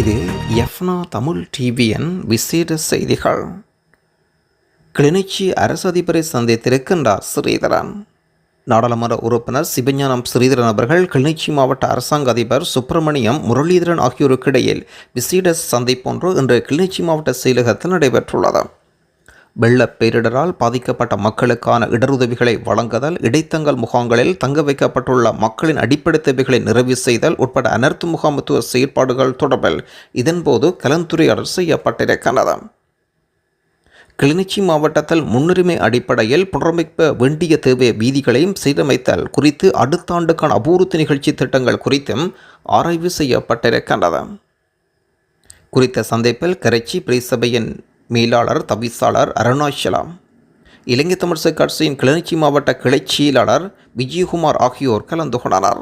இது எஃப்னா தமிழ் டிவியின் விசேட செய்திகள். கிளிநொச்சி அரசு அதிபரை சந்தித்திருக்கின்றார் ஸ்ரீதரன். நாடாளுமன்ற உறுப்பினர் சிவஞானம் ஸ்ரீதரன் அவர்கள் கிளிநொச்சி மாவட்ட அரசாங்க அதிபர் சுப்பிரமணியம் முரளிதரன் ஆகியோருக்கு இடையில் விசேட சந்திப்பொன்று இன்று கிளிநொச்சி மாவட்ட செயலகத்தில் நடைபெற்றுள்ளது. வெள்ளப் பேரிடரால் பாதிக்கப்பட்ட மக்களுக்கான இடருதவிகளை வழங்குதல் இடைத்தங்கல் முகாம்களில் தங்க வைக்கப்பட்டுள்ள மக்களின் அடிப்படை தேவைகளை நிறைவு செய்தல் உட்பட அனர்த்து முகாமத்துவ செயற்பாடுகள் தொடர்பில் இதன்போது கலந்துரையாடல் செய்யப்பட்டிருக்கிறது. கிளிநொச்சி மாவட்டத்தில் முன்னுரிமை அடிப்படையில் புனரமைக்க வேண்டிய தேவை வீதிகளையும் சீரமைத்தல் குறித்து அடுத்த ஆண்டுக்கான அபூர்த்த நிகழ்ச்சி திட்டங்கள் குறித்தும் ஆராய்வு செய்யப்பட்டிருக்கின்றது குறித்த சந்திப்பில் கரைச்சி பிரேசபையின் மேலாளர் தவிசாளர் அருணாச்சலாம் இலங்கை தமிழிசை கட்சியின் கிளிநொச்சி மாவட்ட கிளைச் செயலாளர் விஜயகுமார் ஆகியோர் கலந்து கொண்டனர்.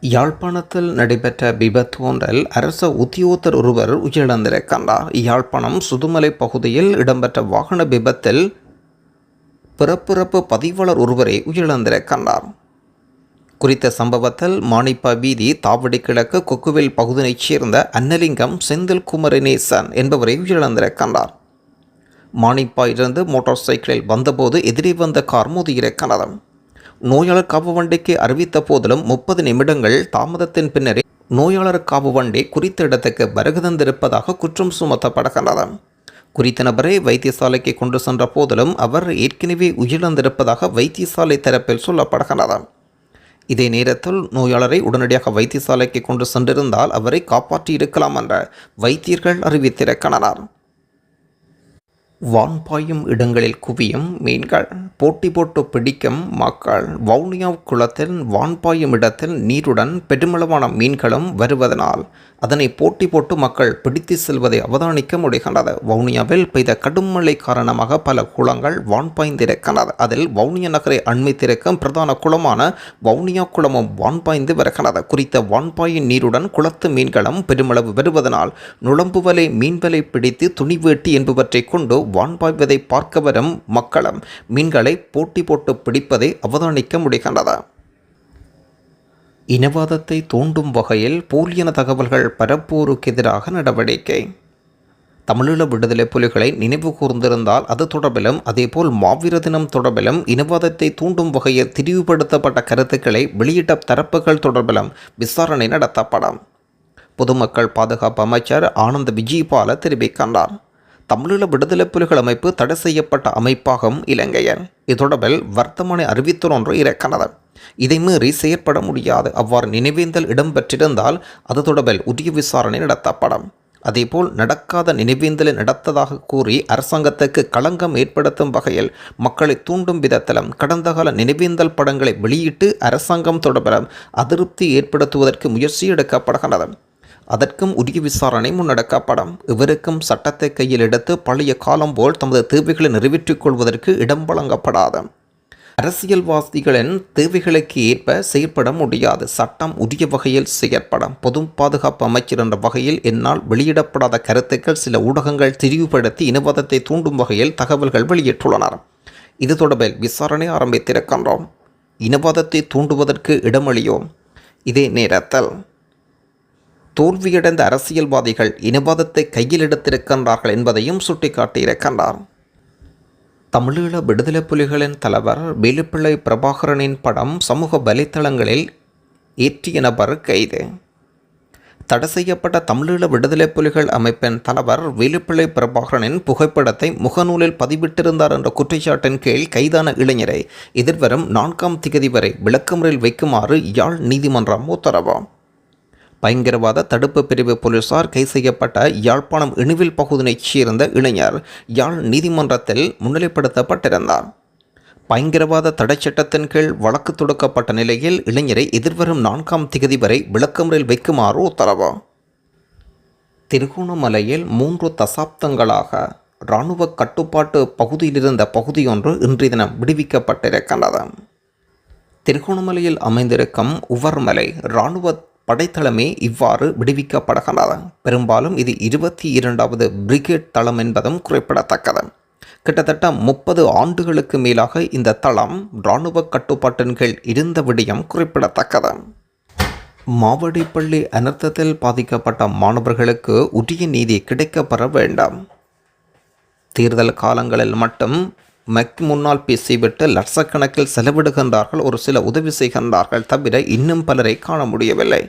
யாழ்ப்பாணத்தில் நடைபெற்ற விபத்து ஒன்றில் அரச உத்தியோகத்தர் ஒருவர் உயிரிழந்திருக்கின்றார் யாழ்ப்பாணம் சுதுமலை பகுதியில் இடம்பெற்ற வாகன விபத்தில் பிறப்பிறப்பு பதிவாளர் ஒருவரை உயிரிழந்திருக்கின்றார் குறித்த சம்பவத்தில் மானிப்பா வீதி தாவடி கிழக்கு கொக்குவில் பகுதியைச் சேர்ந்த அன்னலிங்கம் செந்தில் குமரநேசன் என்பவரை உயிரிழந்திருக்கின்றார் மாணிப்பாயிலிருந்து இருந்து மோட்டார் சைக்கிளில் வந்தபோது எதிரே வந்த கார் மோதியிருக்கிறது நோயாளர் காவு வண்டிக்கு அறிவித்த போதிலும் முப்பது நிமிடங்கள் தாமதத்தின் பின்னரே நோயாளர் காவு வண்டி குறித்த இடத்துக்கு வருகை தந்திருப்பதாக குற்றம் சுமத்தப்படுகின்றது குறித்த நபரை வைத்தியசாலைக்கு கொண்டு சென்ற போதிலும் அவர் ஏற்கனவே உயிரிழந்திருப்பதாக வைத்தியசாலை தரப்பில் சொல்லப்படுகின்றது. இதே நேரத்தில் நோயாளரை உடனடியாக வைத்தியசாலைக்கு கொண்டு சென்றிருந்தால் அவரை காப்பாற்றி இருக்கலாம் என்ற வைத்தியர்கள் அறிவித்திருக்கின்றனர் வான்பாயும் இடங்களில் குவியும் மீன்கள் போட்டி போட்டு பிடிக்கும் மக்கள் வவுனியா குளத்தில் வான்பாயும் இடத்தில் நீருடன் பெருமளவான மீன்களும் வருவதனால் அதனை போட்டி போட்டு மக்கள் பிடித்து செல்வதை அவதானிக்க முடிகின்றது வவுனியாவில் பெய்த கடும் மழை காரணமாக பல குளங்கள் வான்பாய்ந்திருக்கின்றது அதில் வவுனியா நகரை அண்மித்திருக்கும் பிரதான குளமான வவுனியா குளமும் வான்பாய்ந்து வருகின்றது குறித்த வான்பாயின் நீருடன் குளத்து மீன்களும் பெருமளவு வருவதனால் நுழம்புவலை மீன்வலை பிடித்து துணிவேட்டி என்பவற்றை கொண்டு வான்பாய்வதை பார்க்க வரும் மக்களும் மீன்களை போட்டி போட்டு பிடிப்பதை அவதானிக்க முடிகின்றது இனவாதத்தை தூண்டும் வகையில் போலியான தகவல்கள் பரப்போருக்கு எதிராக நடவடிக்கை. தமிழீழ விடுதலை புலிகளை நினைவு கூர்ந்திருந்தால் அது தொடர்பிலும் அதேபோல் மாவீர தினம் தொடர்பிலும் இனவாதத்தை தூண்டும் வகையில் திரிவுபடுத்தப்பட்ட கருத்துக்களை வெளியிட்ட தரப்புகள் தொடர்பிலும் விசாரணை நடத்தப்படும். பொதுமக்கள் பாதுகாப்பு அமைச்சர் ஆனந்த் விஜயபால தெரிவிக்கின்றார். தமிழீழ விடுதலை புலிகள் அமைப்பு தடை செய்யப்பட்ட அமைப்பாகும் இலங்கையன் இது தொடர்பில் வர்த்தமானி அறிவித்தல் ஒன்று இருக்கிறது இதை மீறி செயற்பட முடியாது. அவ்வாறு நினைவேந்தல் இடம்பெற்றிருந்தால் அது தொடர்பில் உரிய விசாரணை நடத்தப்படும். அதேபோல் நடக்காத நினைவேந்தலை நடத்ததாக கூறி அரசாங்கத்துக்கு களங்கம் ஏற்படுத்தும் வகையில் மக்களை தூண்டும் விதத்திலும் கடந்த கால நினைவேந்தல் படங்களை வெளியிட்டு அரசாங்கம் தொடர்பிலும் அதிருப்தி ஏற்படுத்துவதற்கு முயற்சி எடுக்கப்படுகிறது. அதற்கும் உரிய விசாரணை முன்னெடுக்கப்படும். இவருக்கும் சட்டத்தை கையில் எடுத்து பழைய காலம் போல் தமது தேவைகளை நிறைவேற்றிக் கொள்வதற்கு இடம் வழங்கப்படாது. அரசியல்வாதிகளின் தேவைகளுக்கு ஏற்ப செயற்பட முடியாது. சட்டம் உரிய வகையில் செயற்படும். பொது பாதுகாப்பு அமைச்சர் என்ற வகையில் என்னால் வெளியிடப்படாத கருத்துக்கள் சில ஊடகங்கள் திரிவுபடுத்தி இனவாதத்தை தூண்டும் வகையில் தகவல்கள் வெளியிட்டுள்ளனர். இது தொடர்பில் விசாரணை ஆரம்பித்திருக்கின்றோம். இனவாதத்தை தூண்டுவதற்கு இடமளியோம். இதே நேரத்தில் தோல்வியடைந்த அரசியல்வாதிகள் இனவாதத்தை கையில் எடுத்திருக்கின்றார்கள் என்பதையும் சுட்டிக்காட்டியிருக்கின்றார் தமிழீழ விடுதலை புலிகளின் தலைவர் வேலுப்பிள்ளை பிரபாகரனின் படம் சமூக வலைத்தளங்களில் ஏற்றிய நபர் கைது. தடை செய்யப்பட்ட தமிழீழ விடுதலை புலிகள் அமைப்பின் தலைவர் வேலுப்பிள்ளை பிரபாகரனின் புகைப்படத்தை முகநூலில் பதிவிட்டிருந்தார் என்ற குற்றச்சாட்டின் கீழ் கைதான இளைஞரை எதிர்வரும் நான்காம் திகதி வரை விளக்கமுறையில் வைக்குமாறு யாழ் நீதிமன்றம் உத்தரவு. பயங்கரவாத தடுப்பு பிரிவு போலீசார் கைது செய்யப்பட்ட யாழ்ப்பாணம் இணுவில் பகுதியைச் சேர்ந்த இளைஞர் யாழ் நீதிமன்றத்தில் முன்னிலைப்படுத்தப்பட்டிருந்தார். பயங்கரவாத தடைச் சட்டத்தின் கீழ் வழக்கு தொடுக்கப்பட்ட நிலையில் இளைஞரை எதிர்வரும் நான்காம் திகதி வரை விளக்கமுறையில் வைக்குமாறு உத்தரவு. திருகோணமலையில் மூன்று தசாப்தங்களாக இராணுவ கட்டுப்பாட்டு பகுதியில் இருந்த பகுதியொன்று இன்றைய தினம் விடுவிக்கப்பட்டிருக்கின்றது. திருகோணமலையில் அமைந்திருக்கும் உவர்மலை இராணுவ படைத்தளமே இவ்வாறு விடுவிக்கப்படுகிறது பெரும்பாலும் இது இருபத்தி இரண்டாவது பிரிகேட் தளம் என்பதும் குறிப்பிடத்தக்கது. கிட்டத்தட்ட முப்பது ஆண்டுகளுக்கு மேலாக இந்த தளம் இராணுவ கட்டுப்பாட்டின் கீழ் இருந்த விடயம் குறிப்பிடத்தக்கது. மாவடிப்பள்ளி அனர்த்தத்தில் பாதிக்கப்பட்ட மாணவர்களுக்கு உரிய நீதி கிடைக்கப்பெற வேண்டாம். தேர்தல் காலங்களில் மட்டும் மக் முன்னால் பேசிவிட்டு லட்சக்கணக்கில் செலவிடுகின்றார்கள் ஒரு சில உதவி செய்கின்றார்கள் தவிர இன்னும் பலரை காண முடியவில்லை.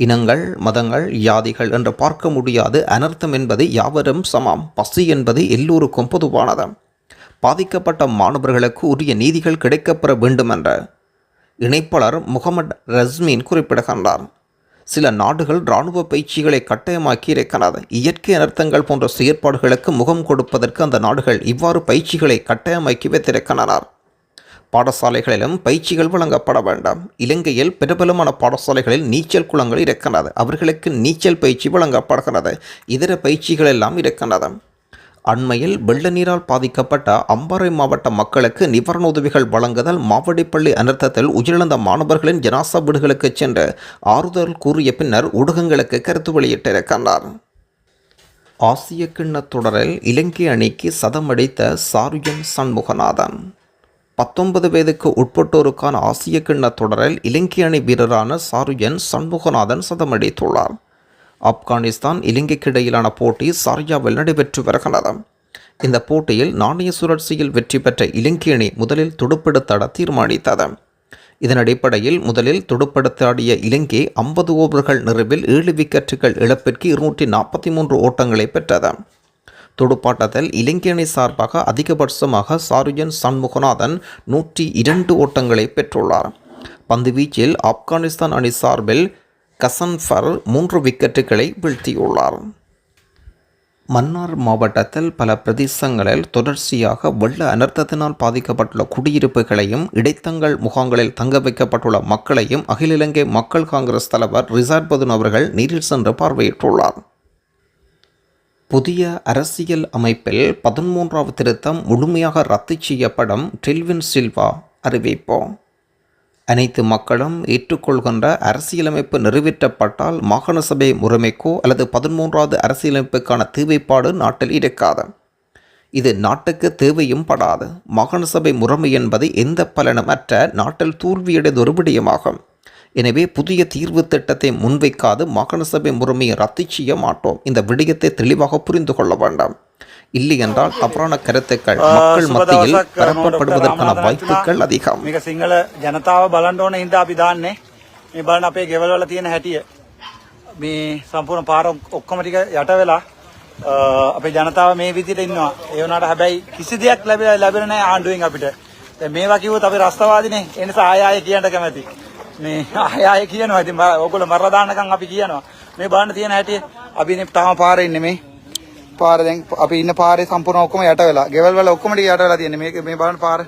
இனங்கள் மதங்கள் யாதிகள் என்று பார்க்க முடியாது. அனர்த்தம் என்பது யாவரும் சமம். பசி என்பது எல்லோருக்கும் பொதுவானது. பாதிக்கப்பட்ட மாணவர்களுக்கு உரிய நீதிகள் கிடைக்கப்பெற வேண்டும் என்ற இணைப்பாளர் முகமது ரஸ்மீன் குறிப்பிடுகின்றார். சில நாடுகள் இராணுவ பயிற்சிகளை கட்டாயமாக்கி இருக்கிறது. இயற்கை அனர்த்தங்கள் போன்ற செயற்பாடுகளுக்கு முகம் கொடுப்பதற்கு அந்த நாடுகள் இவ்வாறு பயிற்சிகளை கட்டாயமாக்கி வைத்திருக்கின்றனர். பாடசாலைகளிலும் பயிற்சிகள் வழங்கப்பட வேண்டாம். இலங்கையில் பிரபலமான பாடசாலைகளில் நீச்சல் குளங்கள் இருக்கின்றது. அவர்களுக்கு நீச்சல் பயிற்சி வழங்கப்படுகிறது. இதர பயிற்சிகள் எல்லாம் இருக்கின்றது. அண்மையில் வெள்ள நீரால் பாதிக்கப்பட்ட அம்பாறை மாவட்ட மக்களுக்கு நிவாரண உதவிகள் வழங்குதல் மாவடிப்பள்ளி அனர்த்தத்தில் உயிரிழந்த மாணவர்களின் ஜனாசா வீடுகளுக்கு சென்று ஆறுதல் கூறிய பின்னர் ஊடகங்களுக்கு கருத்து வெளியிட்டிருக்கின்றார். ஆசிய கிண்ணத் தொடரில் இலங்கை அணிக்கு சதமடித்த சாருஜன் சண்முகநாதன். பத்தொன்பது வயதுக்கு உட்பட்டோருக்கான ஆசிய கிண்ணத் தொடரில் இலங்கை அணி வீரரான சாருயன் சண்முகநாதன் சதமடித்துள்ளார். ஆப்கானிஸ்தான் இலங்கைக்கு இடையிலான போட்டி சாரியாவில் நடைபெற்று வருகிறது. இந்த போட்டியில் நாணய சுழற்சியில் வெற்றி பெற்ற இலங்கை அணி முதலில் துடுப்பெடுத்தாட தீர்மானித்தது. இதன் அடிப்படையில் முதலில் துடுப்படுத்தாடிய இலங்கை ஐம்பது ஓவர்கள் நிறைவில் ஏழு விக்கெட்டுகள் இழப்பிற்கு இருநூற்றி நாற்பத்தி மூன்று ஓட்டங்களை பெற்றது. துடுப்பாட்டத்தில் இலங்கை அணி சார்பாக அதிகபட்சமாக சாருஜன் சண்முகநாதன் நூற்றி இரண்டு ஓட்டங்களை பெற்றுள்ளார். பந்து வீச்சில் ஆப்கானிஸ்தான் அணி சார்பில் கசன்ஃபர் மூன்று விக்கெட்டுகளை வீழ்த்தியுள்ளார். மன்னார் மாவட்டத்தில் பல பிரதேசங்களில் தொடர்ச்சியாக வெள்ள அனர்த்தத்தினால் பாதிக்கப்பட்டுள்ள குடியிருப்புகளையும் இடைத்தங்கள் முகாம்களில் தங்க வைக்கப்பட்டுள்ள மக்களையும் அகில இலங்கை மக்கள் காங்கிரஸ் தலைவர் ரிசார்ட் பதுன் அவர்கள் நேரில் சென்று பார்வையிட்டுள்ளார். புதிய அரசியல் அமைப்பில் பதிமூன்றாவது திருத்தம் முழுமையாக ரத்து செய்யப்படும் டெல்வின் சில்வா அறிவிப்போம் அனைத்து மக்களும் ஏற்றுக்கொள்கின்ற அரசியலமைப்பு நிறைவேற்றப்பட்டால் மாகாண சபை முறைமைக்கோ அல்லது பதிமூன்றாவது அரசியலமைப்புக்கான தேவைப்பாடு நாட்டில் இருக்காது. இது நாட்டுக்கு தேவையும் படாது. மாகாண சபை முறைமை என்பது எந்த பலனுமற்ற நாட்டில் தோல்வியடைந்த ஒரு விடயமாகும். எனவே புதிய தீர்வு திட்டத்தை முன்வைக்காது மாகாண சபை முறைமையை ரத்து செய்ய மாட்டோம் இந்த விடயத்தை தெளிவாக புரிந்து கொள்ள வேண்டாம் இல்லை என்றால் தவறான கருத்துக்கள் மக்கள் மத்தியில் பரப்பப்படுவதற்கான வாய்ப்புகள் அதிகம் මේක සිංහල ජනතාව බලන්න ඕන හින්දා අපි දාන්නේ මේ බලන්න අපේ ගෙවල් වල තියෙන හැටිය මේ සම්පූර්ණ පාර ඔක්කොම ටික යට වෙලා අ, අපේ ජනතාව මේ විදිහට ඉන්නවා ඒ වුණාට හැබැයි කිසි දෙයක් ලැබෙ ලැබෙන්නේ නැහැ ආණ්ඩුවෙන් අපිට දැන් මේවා කිව්වොත් අපි රස්තවාදීනේ ඒ නිසා ආය ආය කියන්න කැමති මේ ආය ආය කියනවා ඉතින් මම- ඕගොල්ලෝ මරලා දාන්නකම් අපි කියනවා මේ බලන්න තියෙන හැටිය අපි නේ තාම පාරේ ඉන්නේ මේ පාර දැන් අපි ඉන්න පාරේ සම්පූර්ණ ඔක්කොම යට වෙලා. ගෙවල් වල ඔක්කොම ටික යට වෙලා තියෙන්නේ. මේක මේ බලන්න පාර.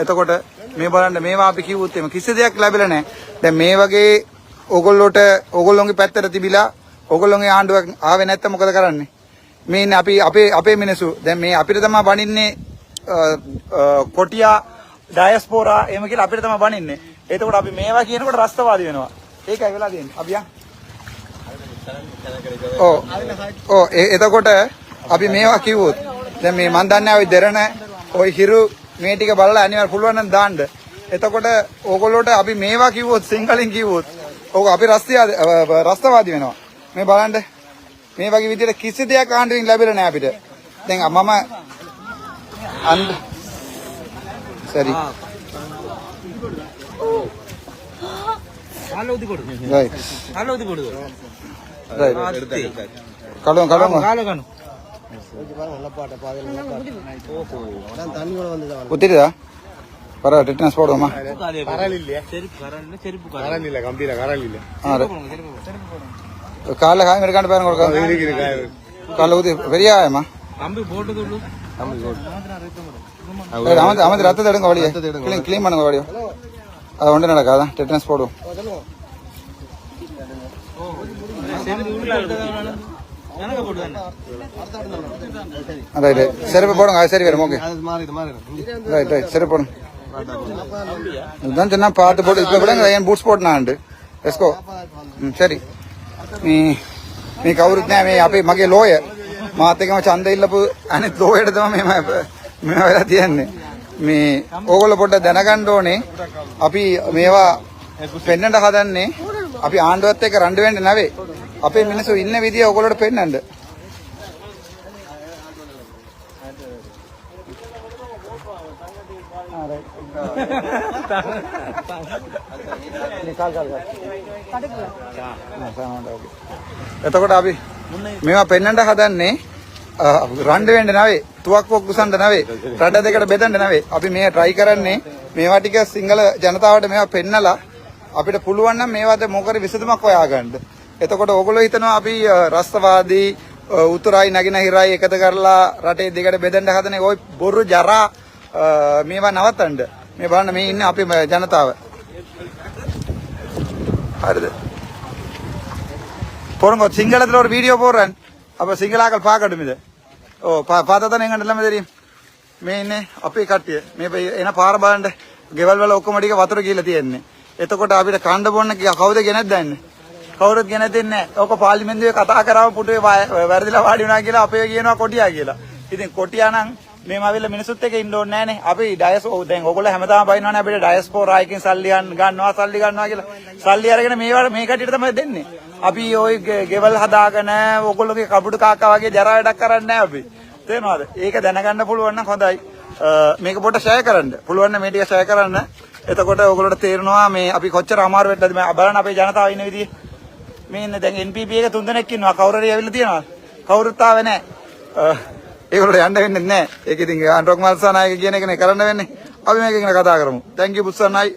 එතකොට මේ බලන්න මේවා අපි කිව්වොත් එimhe කිසි දෙයක් ලැබෙලා නැහැ. දැන් මේ වගේ ඕගොල්ලෝට ඕගොල්ලෝගේ පැත්තට තිබිලා ඕගොල්ලෝගේ ආණ්ඩුවක් ආවේ නැත්නම් මොකද කරන්නේ? මේ ඉන්නේ අපි අපේ අපේ මිනිස්සු. දැන් මේ අපිට තමයි බනින්නේ අ, අ, කොටියා ඩයස්පෝරා එහෙම කියලා අපිට තමයි බනින්නේ. එතකොට අපි මේවා කියනකොට රස්තවාදී වෙනවා. ඒකයි වෙලා තියෙන්නේ. අපි යන්. ඔව්. ඔව් එතකොට අපි මේවා කිව්වොත් දැන් මේ මන් දන්නේ ආවේ දෙරණ ওই හිරු මේ ටික බලලා අනිවාර්ය පුළුවන් නම් දාන්න. එතකොට ඕගොල්ලෝට අපි මේවා කිව්වොත් සිංහලෙන් කිව්වොත් ඕක අපි රස්තවාදී වෙනවා. මේ බලන්න. මේ වගේ විදිහට කිසි දෙයක් ආණ්ඩුවෙන් ලැබෙලා නැහැ අපිට. දැන් මම අන්ද සරි ಕಾಲೋದಿ ಕೊಡು ರೈಟ್ ಕಾಲೋದಿ ಕೊಡು ರೈಟ್ ಕಳು ಕಳು ಕಾಲು ಕಾಣು ஒத்திட்டுதா ஊதி பெரிய ரத்தத்தை எடுங்க வழியா கிளீன் பண்ணுங்க வழியா அது ஒன்று நடக்காதா டெட்டனஸ் போடுவோம் ரைட் செருப்பு போடுங்க அது சரி வரும் ஓகே ரைட் ரைட் செருப்பு போடுங்க இதுதான் சொன்னா பார்த்து போட்டு இப்போ விட என் பூட்ஸ் போட்டுனாண்டு எஸ்கோ ம் சரி మీ మీ కౌరుతనే మీ అపి మగే లోయ మా అత్తగా చంద ఇల్లపు అని లోయడదాం మేము మేము ఎలా తీయండి මේ ඕගොල්ලෝ පොඩ්ඩක් දැනගන්න ඕනේ අපි මේවා පෙන්නට හදන්නේ අපි ආණ්ඩුවත් එක්ක රණ්ඩු වෙන්න නැවේ. අපේ මිනිස්සු ඉන්න විදිය ඔයගොල්ලෝට පෙන්නන්න. එතකොට අපි මේවා පෙන්වන්න හදන්නේ අ, රණ්ඩු වෙන්න නෙවෙයි තුවක්කුවක් කුසන්න නෙවෙයි රට දෙකට බෙදන්න නෙවෙයි අපි මේ try කරන්නේ මේවා ටික සිංහල ජනතාවට මේවා පෙන්නලා අපිට පුළුවන් නම් මේවාද මොකද විසඳුමක් හොයාගන්න. එතකොට ඕගොල්ලෝ හිතනවා අපි අ, රස්තවාදී අ, උතුරයි නගිනහිරයි එකතු කරලා රටේ දෙකට බෙදන්න හදනේ ওই බොරු ජරා අ, මේවා නවත්තන්න. මේ බලන්න මේ ඉන්නේ අපේ ජනතාව. හරිද? போறங்க சிங்களத்துல ஒரு வீடியோ போடுறேன் அப்ப සිංහලාකල් පාකටුමිද ඕ පාතතන එකට ළම දෙරීම් මේ ඉන්නේ අපේ කට්ටිය මේ පෙ- එන පාර බලන්න ගෙවල් වල ඔක්කොම ටික වතුර කියලා තියෙන්නේ එතකොට අපිට කණ්ඩ බොන්න කිය- කවුද ගෙනත් දන්නේ කවුරුත් ගෙන දෙන්නේ නැහැ. ඕක පාර්ලිමේන්තුවේ කතා කරාම පුටුවේ වා- වැරදිලා වාඩි වුණා කියලා අපේ කියනවා කොටියා කියලා. ඉතින් කොටියා නම් මේම අවිල්ල මිනිසුත් එක්ක ඉන්න ඕනේ නැහනේ. අපි ඩයස් ඔව් දැන් ඕගොල්ලෝ හැමදාම බයිනවනේ අපිට ඩයස්පෝරා එකකින් සල්ලි ගන්න- ගන්නවා සල්ලි ගන්නවා කියලා. සල්ලි අරගෙන මේවට මේ කටියට තමයි දෙන්නේ. අපි ওই ගෙ- ගෙවල් හදාගෙන ඕගොල්ලෝගේ කපුටු කාක්කා වගේ ජරා වැඩක් කරන්නේ නැහැ අපි. තේරෙනවද? ඒක දැනගන්න පුළුවන් නම් හොඳයි. අ, මේක පොඩ්ඩක් ෂෙයා කරන්න. පුළුවන් නම් මේ ටික ෂෙයා කරන්න. එතකොට ඕගොල්ලෝට තේරෙනවා මේ අපි කොච්චර අමාරු වෙන්නද මේ බලන්න අපේ ජනතාව ඉන්න විදිය. මේ ඉන්න දැන් NPP එක තුන් දෙනෙක් ඉන්නවා කවුරු හරි ඇවිල්ලා තියෙනවා කවුරුත් ආවේ නැහැ ඒගොල්ලෝ යන්න වෙන්නේ නැහැ. ඒක ඉතින් අන්රොක් මල්සනායක කියන එකනේ කරන්න වෙන්නේ. අපි මේක ගැන කතා කරමු. Thank you පුස්සන්නයි.